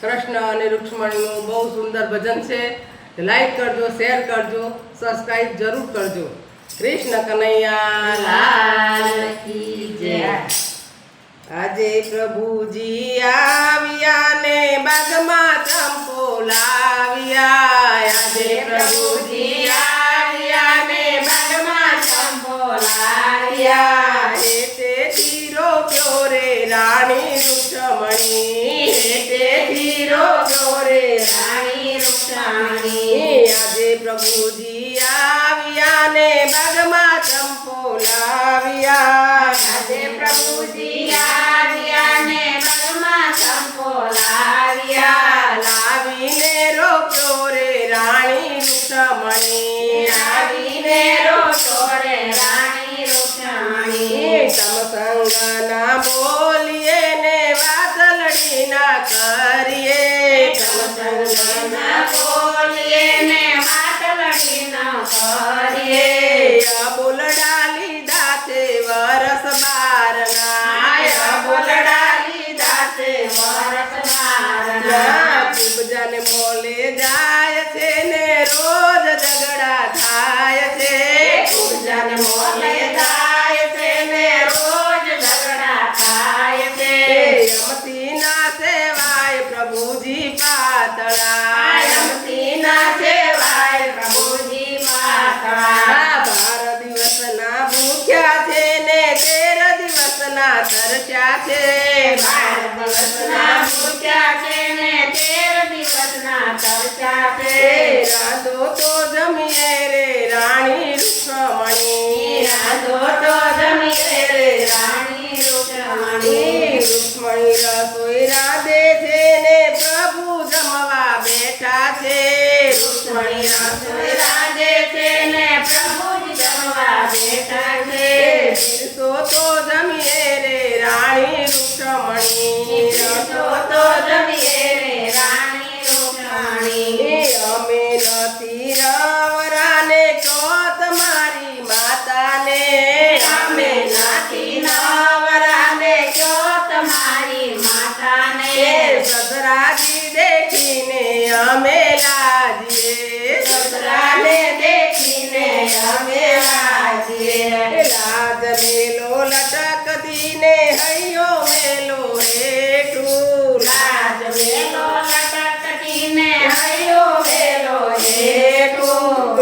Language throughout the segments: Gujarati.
કૃષ્ણ અને રૂક્ષ્મણીનું બહુ સુંદર ભજન છે. લાઈક કરજો, શેર કરજો સબસ્ક્રાઈબ જરૂર કરજો. કૃષ્ણ કનૈયા, લાલ કી આજે પ્રભુજી આવ્યા પ્યો રે પાતળા આયમતી ના સેવાય પ્રભુજી પાતળા બાર દિવસના ભૂખ્યા છે ને તેર દિવસના તરસ્યા છે બાર દિવસના ભૂખ્યા છે ને તેર દિવસના તરસ્યા છે રાતો તો જમીએ રૂકમણી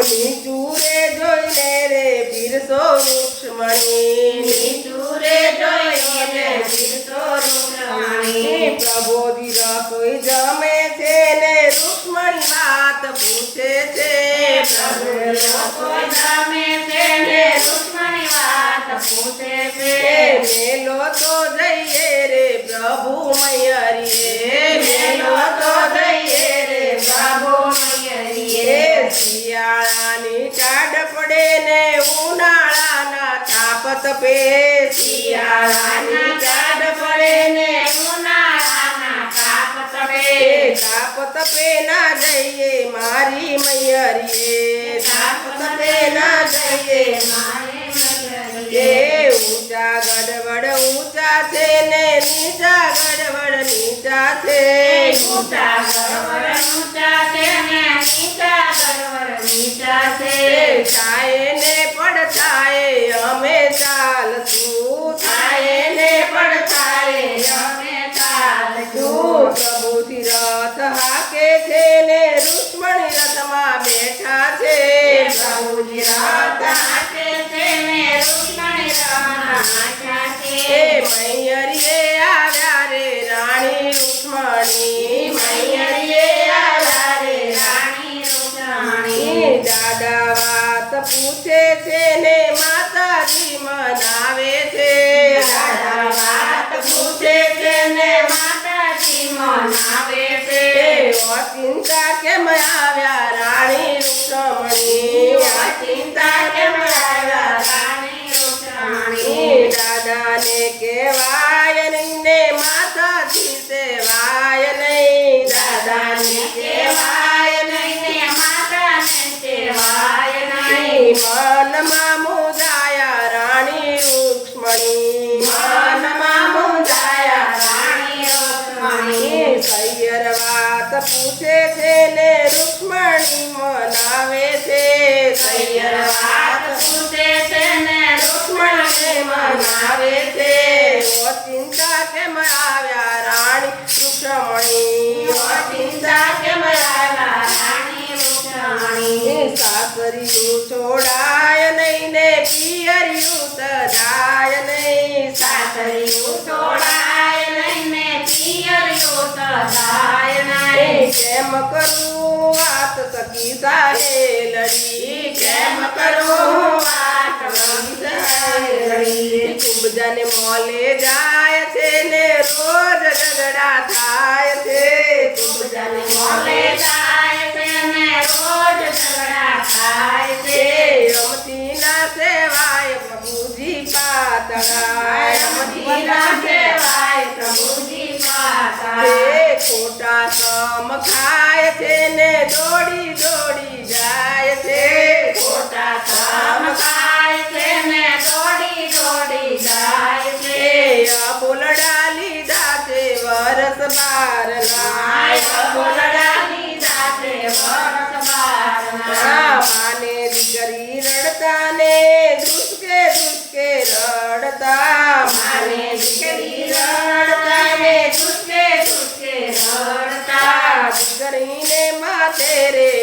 હેઠું ચૂરે રે જોઈને રે પીરસો રૂક્ષ્મણી. નીચુરે જોઈને પીરસો રૂક્ષ્મણી. પ્રભો દીરા કોઈ જમે છે ને રૂક્ષ્મણી વાત પૂછે છે. પ્રભુ લોકો ને ઉનાળાના તાપ પે શિયાળાની ચાદ પડે ને. ઉનાળાના કાપ તપે તાપ તપે ના જઈએ મારી મૈયરીએ. તાપ તપે ના જઈએ મારી મૈયરીએ. ઊંચા ગડબડ ઊંચા છે ને નીચા ગડબડ નીચા છે. ઊંચા ગડબડ ઊંચા છે ને નીચા છે ને પડછાયે અમે ને પ્રભુથી રથ હાકે બેઠા છે. પ્રભુજી રાત હાથે છે ને રમણા છે ચિંતા કેમ આવ્યા પૂછે છે ને રૂક્મણી મનાવે છે. તૈયાર વાત પૂછે છે ને રૂક્મણી મનાવે કેમ કરું વાત સખી સારે લડી? કેમ કરું વાત સખી સારે લડી? ખૂબ જન મોલે જાય છે ને રોજ ઝઘડા થાય છે. થાય છે ને દોડી દોડી જાય છે. ખોટા કામ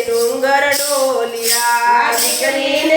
ડુંગર ડોલિયા. દીકરીને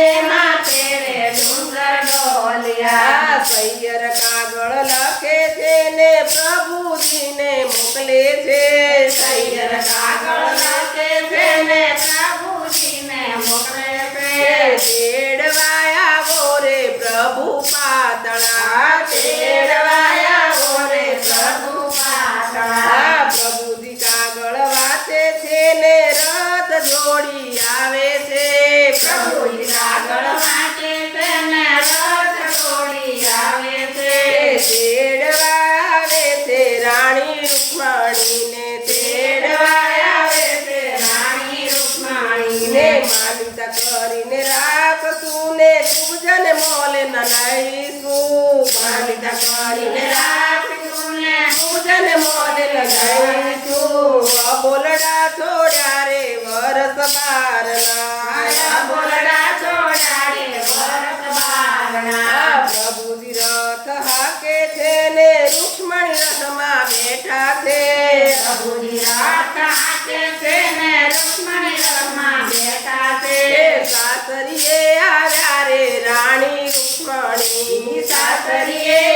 Vale, સાસરીએ